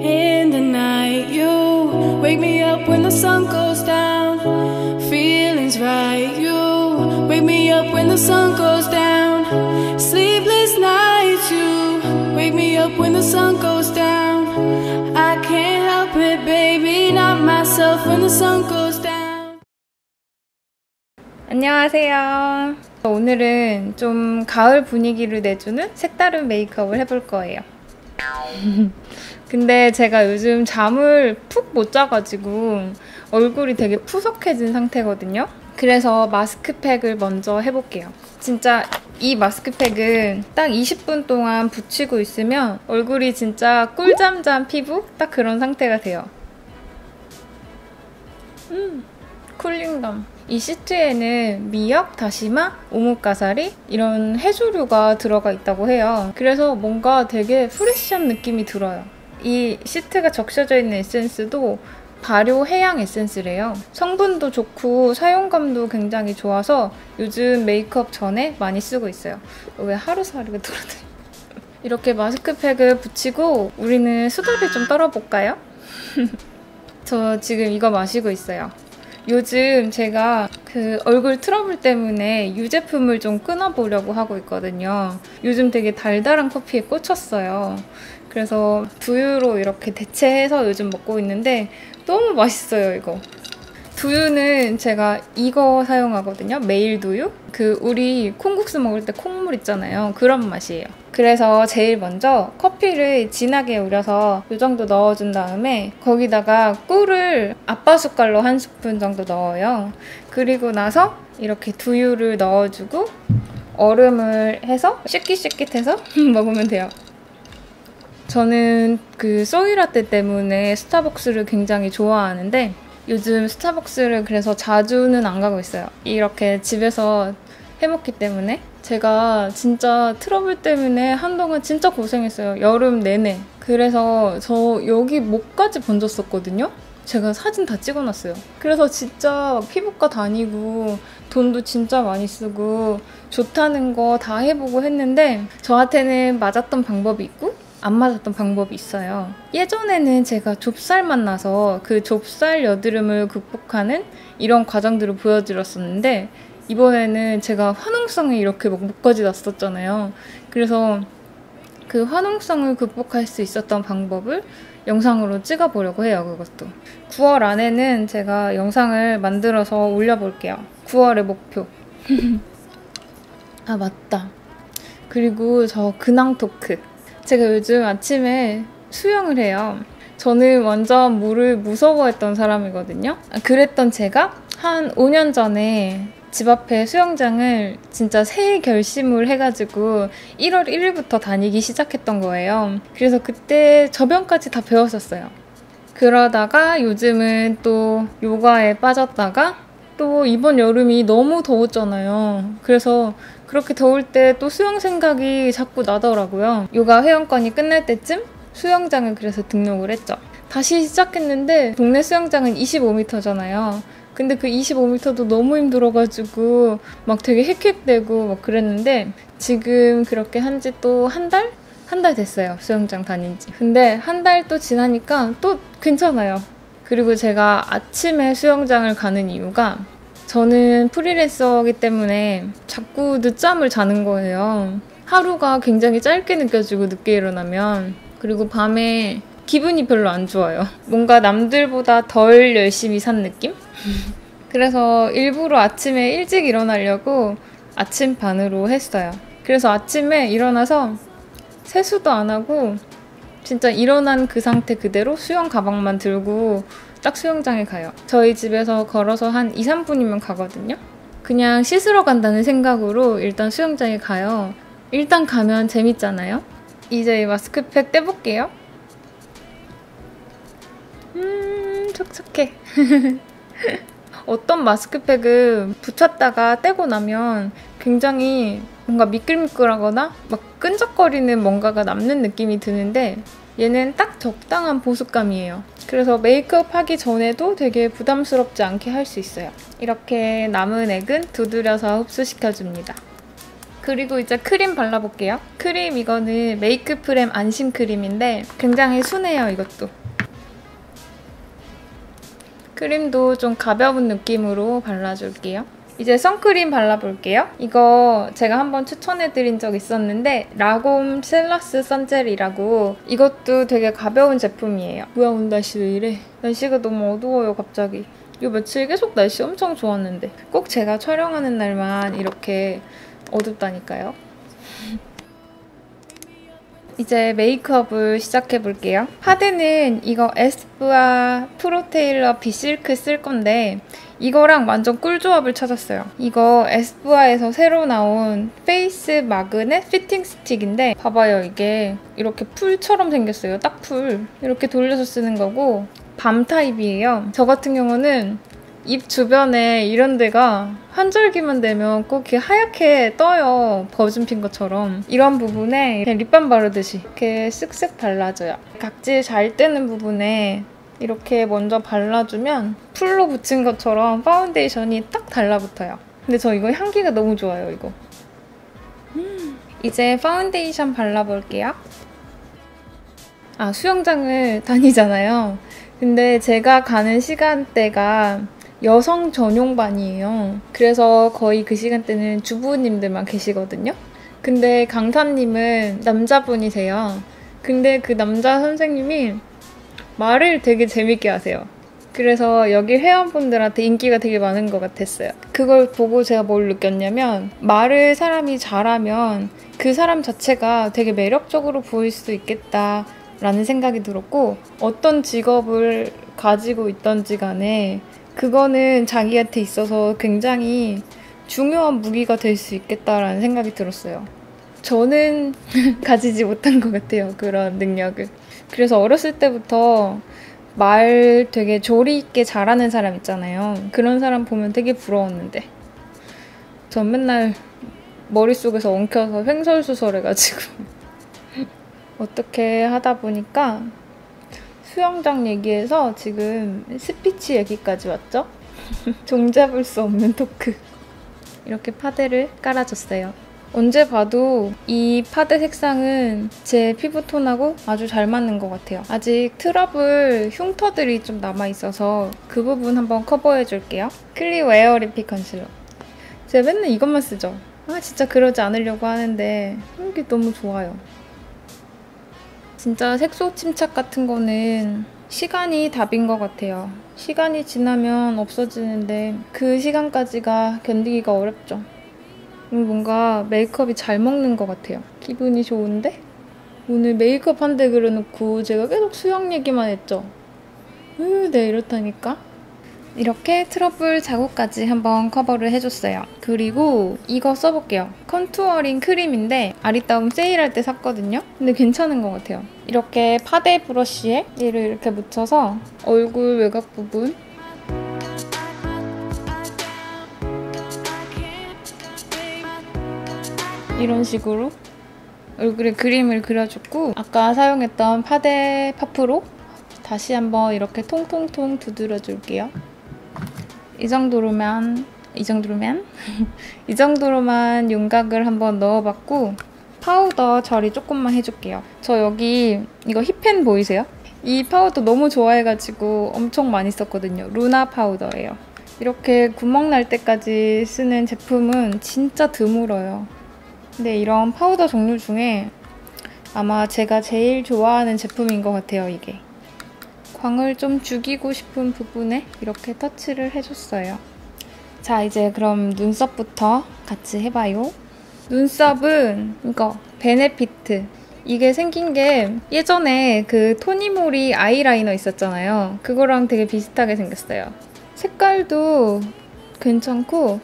In the night, you wake me up when the sun goes down. Feelings right, you wake me up when the sun goes down. Sleepless nights, you wake me up when the sun goes down. I can't help it, baby, not myself when the sun goes down. 안녕하세요. 오늘은 좀 가을 분위기를 내주는 색다른 메이크업을 해볼 거예요. 근데 제가 요즘 잠을 푹 못 자가지고 얼굴이 되게 푸석해진 상태거든요. 그래서 마스크팩을 먼저 해볼게요. 진짜 이 마스크팩은 딱 20분 동안 붙이고 있으면 얼굴이 진짜 꿀잠 잔 피부? 딱 그런 상태가 돼요. 음, 쿨링감. 이 시트에는 미역, 다시마, 오목가사리 이런 해조류가 들어가 있다고 해요. 그래서 뭔가 되게 프레쉬한 느낌이 들어요. 이 시트가 적셔져 있는 에센스도 발효 해양 에센스래요. 성분도 좋고 사용감도 굉장히 좋아서 요즘 메이크업 전에 많이 쓰고 있어요. 왜 하루살이가 돌아다니 이렇게 마스크팩을 붙이고 우리는 수다를 좀 떨어볼까요? 저 지금 이거 마시고 있어요. 요즘 제가 그 얼굴 트러블 때문에 유제품을 좀 끊어보려고 하고 있거든요. 요즘 되게 달달한 커피에 꽂혔어요. 그래서 두유로 이렇게 대체해서 요즘 먹고 있는데 너무 맛있어요, 이거. 두유는 제가 이거 사용하거든요. 메일 두유. 그 우리 콩국수 먹을 때 콩물 있잖아요. 그런 맛이에요. 그래서 제일 먼저 커피를 진하게 우려서 이 정도 넣어준 다음에 거기다가 꿀을 아빠 숟갈로 한 스푼 정도 넣어요. 그리고 나서 이렇게 두유를 넣어주고 얼음을 해서 씻깃씻깃해서 먹으면 돼요. 저는 그 소이라떼 때문에 스타벅스를 굉장히 좋아하는데 요즘 스타벅스를 그래서 자주는 안 가고 있어요. 이렇게 집에서 해먹기 때문에 제가 진짜 트러블 때문에 한동안 진짜 고생했어요. 여름 내내. 그래서 저 여기 목까지 번졌었거든요. 제가 사진 다 찍어놨어요. 그래서 진짜 피부과 다니고 돈도 진짜 많이 쓰고 좋다는 거 다 해보고 했는데 저한테는 맞았던 방법이 있고 안 맞았던 방법이 있어요. 예전에는 제가 좁쌀만 나서 그 좁쌀 여드름을 극복하는 이런 과정들을 보여드렸었는데 이번에는 제가 화농성이 이렇게 목까지 났었잖아요. 그래서 그 화농성을 극복할 수 있었던 방법을 영상으로 찍어보려고 해요, 그것도. 9월 안에는 제가 영상을 만들어서 올려볼게요. 9월의 목표. 아, 맞다. 그리고 저 근황 토크. 제가 요즘 아침에 수영을 해요. 저는 완전 물을 무서워했던 사람이거든요. 아, 그랬던 제가 한 5년 전에 집 앞에 수영장을 진짜 새 결심을 해가지고 1월 1일부터 다니기 시작했던 거예요. 그래서 그때 저변까지 다 배웠었어요. 그러다가 요즘은 또 요가에 빠졌다가 또 이번 여름이 너무 더웠잖아요. 그래서 그렇게 더울 때 또 수영 생각이 자꾸 나더라고요. 요가 회원권이 끝날 때쯤 수영장을 그래서 등록을 했죠. 다시 시작했는데 동네 수영장은 25m잖아요. 근데 그 25m도 너무 힘들어가지고 막 되게 헥헥대고 막 그랬는데 지금 그렇게 한 지 또 한 달? 한 달 됐어요. 수영장 다닌 지. 근데 한 달 또 지나니까 또 괜찮아요. 그리고 제가 아침에 수영장을 가는 이유가 저는 프리랜서이기 때문에 자꾸 늦잠을 자는 거예요. 하루가 굉장히 짧게 느껴지고 늦게 일어나면 그리고 밤에 기분이 별로 안 좋아요. 뭔가 남들보다 덜 열심히 산 느낌? 그래서 일부러 아침에 일찍 일어나려고 아침 반으로 했어요. 그래서 아침에 일어나서 세수도 안 하고 진짜 일어난 그 상태 그대로 수영 가방만 들고 딱 수영장에 가요. 저희 집에서 걸어서 한 2, 3분이면 가거든요. 그냥 씻으러 간다는 생각으로 일단 수영장에 가요. 일단 가면 재밌잖아요. 이제 마스크팩 떼볼게요. 음, 촉촉해. 어떤 마스크팩은 붙였다가 떼고 나면 굉장히 뭔가 미끌미끌하거나 막 끈적거리는 뭔가가 남는 느낌이 드는데 얘는 딱 적당한 보습감이에요. 그래서 메이크업 하기 전에도 되게 부담스럽지 않게 할 수 있어요. 이렇게 남은 액은 두드려서 흡수시켜줍니다. 그리고 이제 크림 발라볼게요. 크림 이거는 메이크 프렘 안심 크림인데 굉장히 순해요, 이것도. 크림도 좀 가벼운 느낌으로 발라줄게요. 이제 선크림 발라볼게요. 이거 제가 한번 추천해드린 적 있었는데 라곰 셀러스 선젤이라고 이것도 되게 가벼운 제품이에요. 뭐야 오늘 날씨 왜 이래? 날씨가 너무 어두워요 갑자기. 이 며칠 계속 날씨 엄청 좋았는데 꼭 제가 촬영하는 날만 이렇게 어둡다니까요. 이제 메이크업을 시작해볼게요. 파데는 이거 에스쁘아 프로테일러 비실크 쓸 건데 이거랑 완전 꿀조합을 찾았어요. 이거 에스쁘아에서 새로 나온 페이스 마그넷 피팅 스틱인데 봐봐요. 이게 이렇게 풀처럼 생겼어요. 딱 풀. 이렇게 돌려서 쓰는 거고 밤 타입이에요. 저 같은 경우는 입 주변에 이런 데가 환절기만 되면 꼭 이렇게 하얗게 떠요. 버즌핀 것처럼. 이런 부분에 그냥 립밤 바르듯이 이렇게 쓱쓱 발라줘요. 각질 잘 뜨는 부분에 이렇게 먼저 발라주면 풀로 붙인 것처럼 파운데이션이 딱 달라붙어요. 근데 저 이거 향기가 너무 좋아요, 이거. 음. 이제 파운데이션 발라볼게요. 아, 수영장을 다니잖아요. 근데 제가 가는 시간대가 여성 전용반이에요. 그래서 거의 그 시간대는 주부님들만 계시거든요. 근데 강사님은 남자분이세요. 근데 그 남자 선생님이 말을 되게 재밌게 하세요. 그래서 여기 회원분들한테 인기가 되게 많은 것 같았어요. 그걸 보고 제가 뭘 느꼈냐면 말을 사람이 잘하면 그 사람 자체가 되게 매력적으로 보일 수도 있겠다 라는 생각이 들었고 어떤 직업을 가지고 있던지 간에 그거는 자기한테 있어서 굉장히 중요한 무기가 될 수 있겠다라는 생각이 들었어요. 저는 가지지 못한 것 같아요. 그런 능력을. 그래서 어렸을 때부터 말 되게 조리 있게 잘하는 사람 있잖아요. 그런 사람 보면 되게 부러웠는데. 전 맨날 머릿속에서 엉켜서 횡설수설 해가지고. 어떻게 하다 보니까 수영장 얘기에서 지금 스피치 얘기까지 왔죠? 종잡을 수 없는 토크. 이렇게 파데를 깔아줬어요. 언제 봐도 이 파데 색상은 제 피부톤하고 아주 잘 맞는 것 같아요. 아직 트러블 흉터들이 좀 남아있어서 그 부분 한번 커버해줄게요. 클리오 에어 리피 컨실러. 제가 맨날 이것만 쓰죠. 아 진짜 그러지 않으려고 하는데 이게 너무 좋아요. 진짜 색소 침착 같은 거는 시간이 답인 것 같아요. 시간이 지나면 없어지는데 그 시간까지가 견디기가 어렵죠. 뭔가 메이크업이 잘 먹는 것 같아요. 기분이 좋은데? 오늘 메이크업 한대 그려놓고 제가 계속 수영 얘기만 했죠. 으, 네, 이렇다니까. 이렇게 트러블 자국까지 한번 커버를 해줬어요. 그리고 이거 써볼게요. 컨투어링 크림인데 아리따움 세일할 때 샀거든요. 근데 괜찮은 것 같아요. 이렇게 파데 브러쉬에 얘를 이렇게 묻혀서 얼굴 외곽 부분 이런 식으로 얼굴에 그림을 그려줬고 아까 사용했던 파데 파프로 다시 한번 이렇게 통통통 두드려 줄게요. 이 정도로만 이 정도로만 이 정도로만 윤곽을 한번 넣어봤고 파우더 처리 조금만 해줄게요. 저 여기 이거 힙펜 보이세요? 이 파우더 너무 좋아해가지고 엄청 많이 썼거든요. 루나 파우더예요. 이렇게 구멍 날 때까지 쓰는 제품은 진짜 드물어요. 근데 이런 파우더 종류 중에 아마 제가 제일 좋아하는 제품인 것 같아요, 이게. 광을 좀 죽이고 싶은 부분에 이렇게 터치를 해줬어요. 자, 이제 그럼 눈썹부터 같이 해봐요. 눈썹은 이거 베네피트. 이게 생긴 게 예전에 그 토니모리 아이라이너 있었잖아요. 그거랑 되게 비슷하게 생겼어요. 색깔도 괜찮고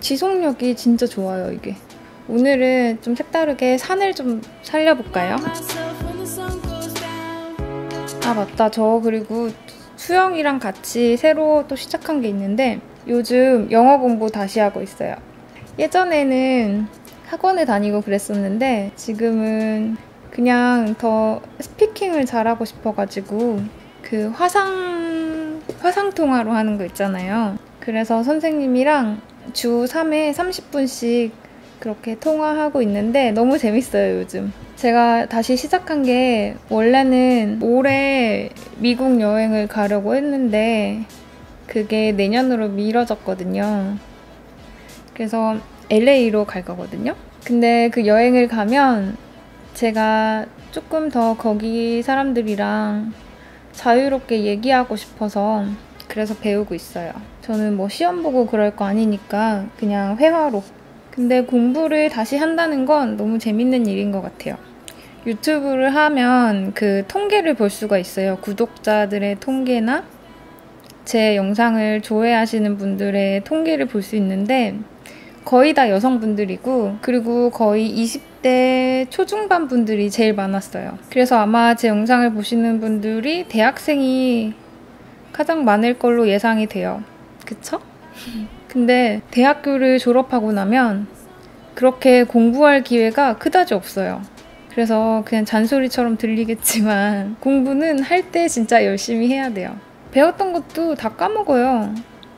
지속력이 진짜 좋아요, 이게. 오늘은 좀 색다르게 산을 좀 살려볼까요? 아 맞다 저 그리고 수영이랑 같이 새로 또 시작한 게 있는데 요즘 영어 공부 다시 하고 있어요. 예전에는 학원에 다니고 그랬었는데 지금은 그냥 더 스피킹을 잘하고 싶어가지고 그 화상 화상 통화로 하는 거 있잖아요. 그래서 선생님이랑 주 3회 30분씩 그렇게 통화하고 있는데 너무 재밌어요, 요즘. 제가 다시 시작한 게 원래는 올해 미국 여행을 가려고 했는데 그게 내년으로 미뤄졌거든요. 그래서 LA로 갈 거거든요. 근데 그 여행을 가면 제가 조금 더 거기 사람들이랑 자유롭게 얘기하고 싶어서 그래서 배우고 있어요. 저는 뭐 시험 보고 그럴 거 아니니까 그냥 회화로. 근데 공부를 다시 한다는 건 너무 재밌는 일인 것 같아요. 유튜브를 하면 그 통계를 볼 수가 있어요. 구독자들의 통계나 제 영상을 조회하시는 분들의 통계를 볼 수 있는데 거의 다 여성분들이고 그리고 거의 20대 초중반 분들이 제일 많았어요. 그래서 아마 제 영상을 보시는 분들이 대학생이 가장 많을 걸로 예상이 돼요. 그쵸? 근데 대학교를 졸업하고 나면 그렇게 공부할 기회가 그다지 없어요. 그래서 그냥 잔소리처럼 들리겠지만 공부는 할 때 진짜 열심히 해야 돼요. 배웠던 것도 다 까먹어요.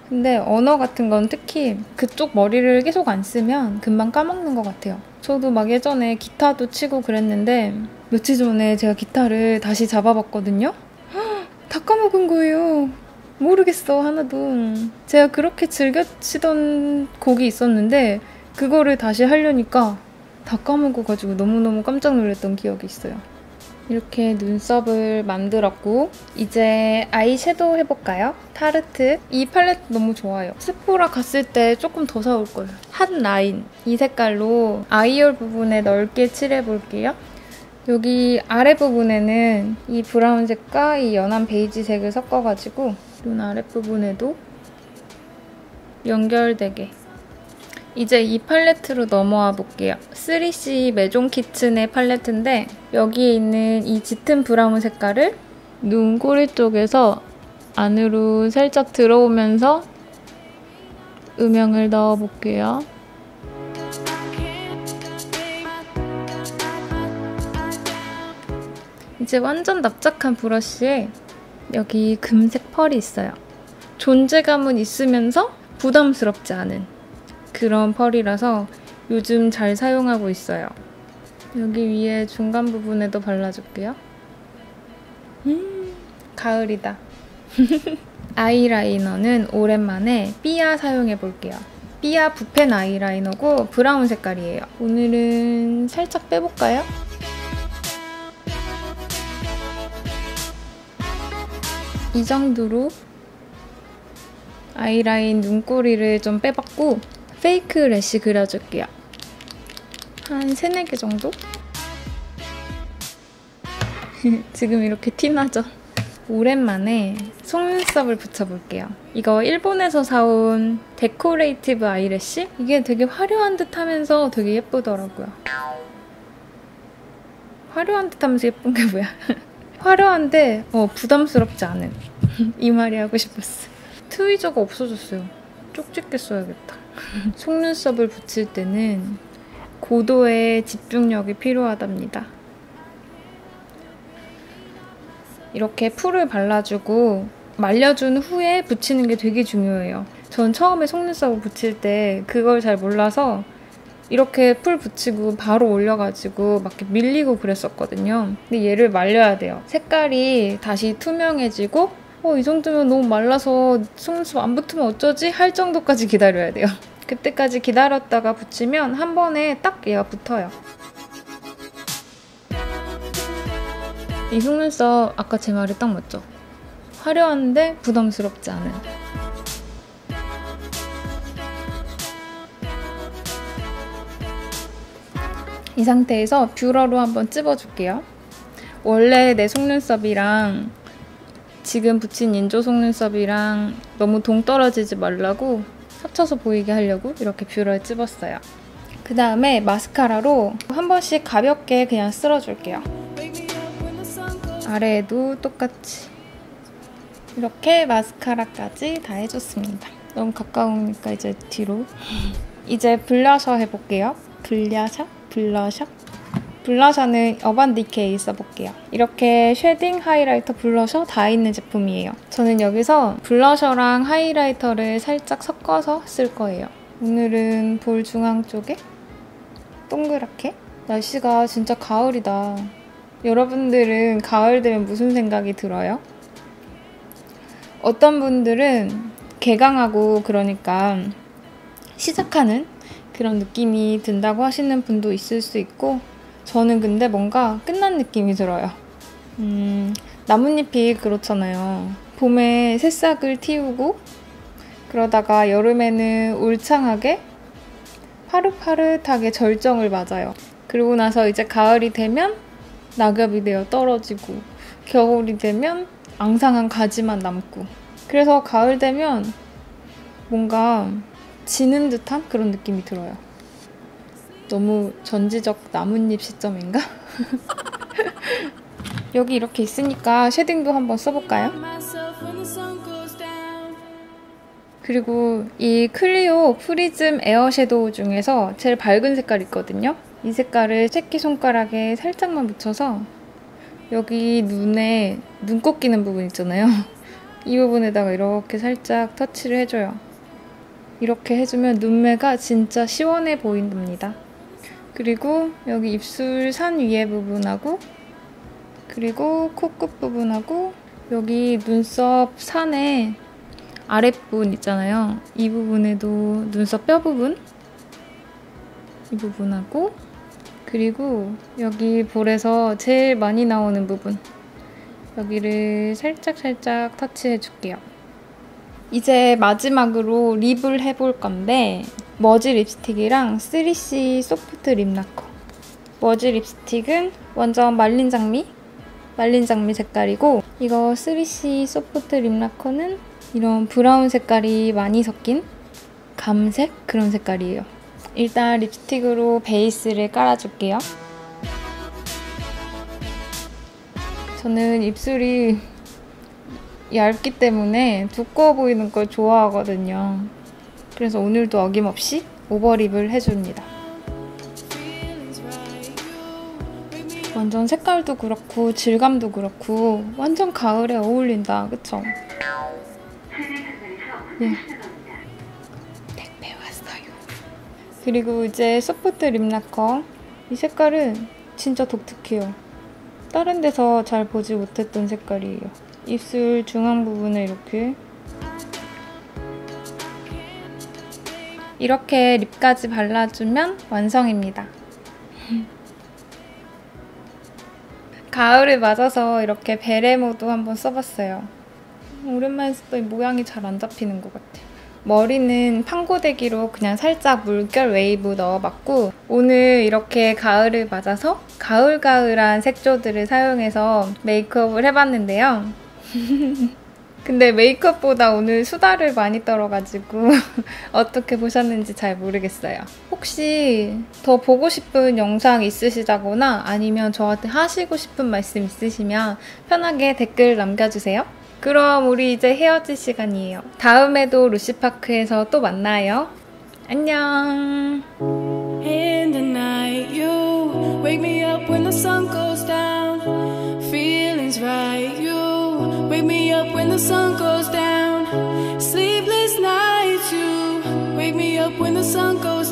근데 언어 같은 건 특히 그쪽 머리를 계속 안 쓰면 금방 까먹는 것 같아요. 저도 막 예전에 기타도 치고 그랬는데 며칠 전에 제가 기타를 다시 잡아봤거든요. 다 까먹은 거예요. 모르겠어, 하나도. 제가 그렇게 즐겨 치던 곡이 있었는데 그거를 다시 하려니까 다 까먹어 가지고 너무너무 깜짝 놀랐던 기억이 있어요. 이렇게 눈썹을 만들었고 이제 아이섀도우 해볼까요? 타르트 이 팔레트 너무 좋아요. 세포라 갔을 때 조금 더 사올 거예요. 한 라인 이 색깔로 아이홀 부분에 넓게 칠해볼게요. 여기 아래 부분에는 이 브라운색과 이 연한 베이지색을 섞어가지고 눈 아랫부분에도 연결되게 이제 이 팔레트로 넘어와 볼게요. 3C 메종 키친의 팔레트인데 여기에 있는 이 짙은 브라운 색깔을 눈 꼬리 쪽에서 안으로 살짝 들어오면서 음영을 넣어 볼게요. 이제 완전 납작한 브러쉬에 여기 금색 펄이 있어요. 존재감은 있으면서 부담스럽지 않은 그런 펄이라서 요즘 잘 사용하고 있어요. 여기 위에 중간 부분에도 발라줄게요. 음, 가을이다. 아이라이너는 오랜만에 삐아 사용해 볼게요. 삐아 붓펜 아이라이너고 브라운 색깔이에요. 오늘은 살짝 빼볼까요? 이 정도로 아이라인 눈꼬리를 좀 빼봤고 페이크 래쉬 그려줄게요. 한 3, 4개 정도? 지금 이렇게 티나죠? 오랜만에 속눈썹을 붙여볼게요. 이거 일본에서 사온 데코레이티브 아이래쉬? 이게 되게 화려한 듯 하면서 되게 예쁘더라고요. 화려한 듯 하면서 예쁜 게 뭐야? 화려한데 어, 부담스럽지 않은 이 말이 하고 싶었어. 트위저가 없어졌어요. 쪽집게 써야겠다. 속눈썹을 붙일 때는 고도의 집중력이 필요하답니다. 이렇게 풀을 발라주고 말려준 후에 붙이는 게 되게 중요해요. 전 처음에 속눈썹을 붙일 때 그걸 잘 몰라서 이렇게 풀 붙이고 바로 올려가지고 막 밀리고 그랬었거든요. 근데 얘를 말려야 돼요. 색깔이 다시 투명해지고 어, 이 정도면 너무 말라서 속눈썹 안 붙으면 어쩌지? 할 정도까지 기다려야 돼요. 그때까지 기다렸다가 붙이면 한 번에 딱 얘가 붙어요. 이 속눈썹 아까 제 말이 딱 맞죠? 화려한데 부담스럽지 않은 이 상태에서 뷰러로 한번 찝어줄게요. 원래 내 속눈썹이랑 지금 붙인 인조 속눈썹이랑 너무 동떨어지지 말라고 합쳐서 보이게 하려고 이렇게 뷰러에 찝었어요. 그 다음에 마스카라로 한 번씩 가볍게 그냥 쓸어줄게요. 아래에도 똑같이 이렇게 마스카라까지 다 해줬습니다. 너무 가까우니까 이제 뒤로 이제 블러셔 해볼게요. 블러셔? 블러셔? 블러셔는 어반디케이 써볼게요. 이렇게 쉐딩, 하이라이터, 블러셔 다 있는 제품이에요. 저는 여기서 블러셔랑 하이라이터를 살짝 섞어서 쓸 거예요. 오늘은 볼 중앙 쪽에 동그랗게. 날씨가 진짜 가을이다. 여러분들은 가을 되면 무슨 생각이 들어요? 어떤 분들은 개강하고 그러니까 시작하는 그런 느낌이 든다고 하시는 분도 있을 수 있고 저는 근데 뭔가 끝난 느낌이 들어요. 음, 나뭇잎이 그렇잖아요. 봄에 새싹을 틔우고 그러다가 여름에는 울창하게 파릇파릇하게 절정을 맞아요. 그러고 나서 이제 가을이 되면 낙엽이 되어 떨어지고 겨울이 되면 앙상한 가지만 남고 그래서 가을 되면 뭔가 지는 듯한 그런 느낌이 들어요. 너무 전지적 나뭇잎 시점인가? 여기 이렇게 있으니까 쉐딩도 한번 써볼까요? 그리고 이 클리오 프리즘 에어 섀도우 중에서 제일 밝은 색깔 있거든요. 이 색깔을 새끼 손가락에 살짝만 묻혀서 여기 눈에 눈곱 끼는 부분 있잖아요. 이 부분에다가 이렇게 살짝 터치를 해줘요. 이렇게 해주면 눈매가 진짜 시원해 보인답니다. 그리고 여기 입술 산 위에 부분하고 그리고 코끝 부분하고 여기 눈썹 산에 아랫부분 있잖아요. 이 부분에도 눈썹 뼈 부분 이 부분하고 그리고 여기 볼에서 제일 많이 나오는 부분 여기를 살짝살짝 터치해 줄게요. 이제 마지막으로 립을 해볼 건데 머지 립스틱이랑 3C 소프트 립 라커 머지 립스틱은 완전 말린 장미 말린 장미 색깔이고 이거 3C 소프트 립 라커는 이런 브라운 색깔이 많이 섞인 감색 그런 색깔이에요. 일단 립스틱으로 베이스를 깔아줄게요. 저는 입술이 얇기 때문에 두꺼워 보이는 걸 좋아하거든요. 그래서 오늘도 어김없이 오버립을 해줍니다. 완전 색깔도 그렇고 질감도 그렇고 완전 가을에 어울린다. 그쵸? 예. 택배 왔어요. 그리고 이제 소프트 립 라커. 이 색깔은 진짜 독특해요. 다른 데서 잘 보지 못했던 색깔이에요. 입술 중앙 부분에 이렇게 이렇게 립까지 발라주면 완성입니다. 가을을 맞아서 이렇게 베레모도 한번 써봤어요. 오랜만에 썼더니 모양이 잘 안 잡히는 것 같아요. 머리는 판고데기로 그냥 살짝 물결 웨이브 넣어봤고 오늘 이렇게 가을을 맞아서 가을가을한 색조들을 사용해서 메이크업을 해봤는데요. 근데 메이크업보다 오늘 수다를 많이 떨어가지고 어떻게 보셨는지 잘 모르겠어요. 혹시 더 보고 싶은 영상 있으시다거나 아니면 저한테 하시고 싶은 말씀 있으시면 편하게 댓글 남겨주세요. 그럼 우리 이제 헤어질 시간이에요. 다음에도 루시파크에서 또 만나요. 안녕. Wake me up when the sun goes down. Sleepless nights you wake me up when the sun goes down.